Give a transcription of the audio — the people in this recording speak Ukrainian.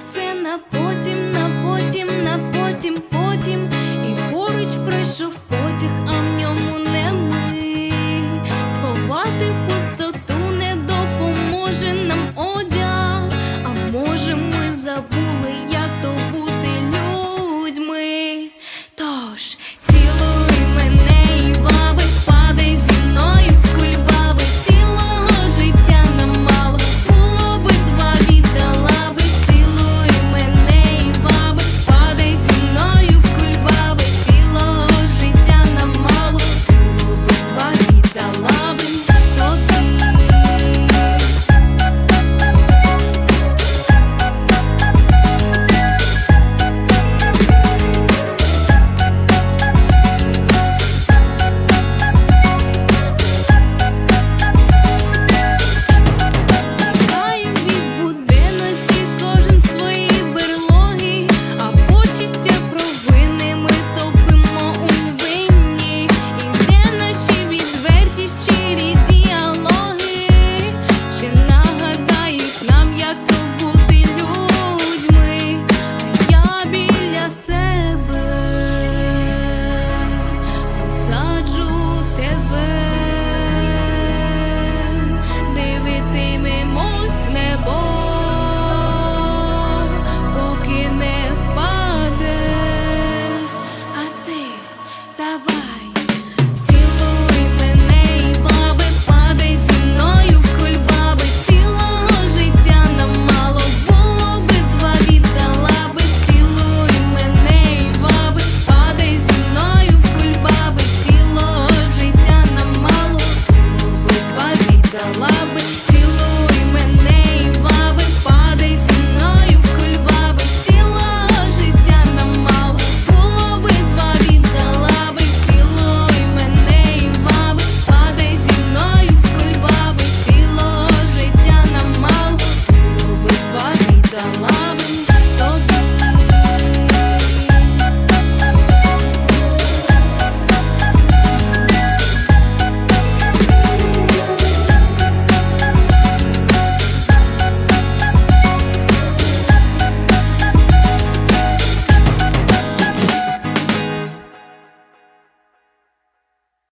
все на потім, на потім, на потім, потім, і поруч пройшов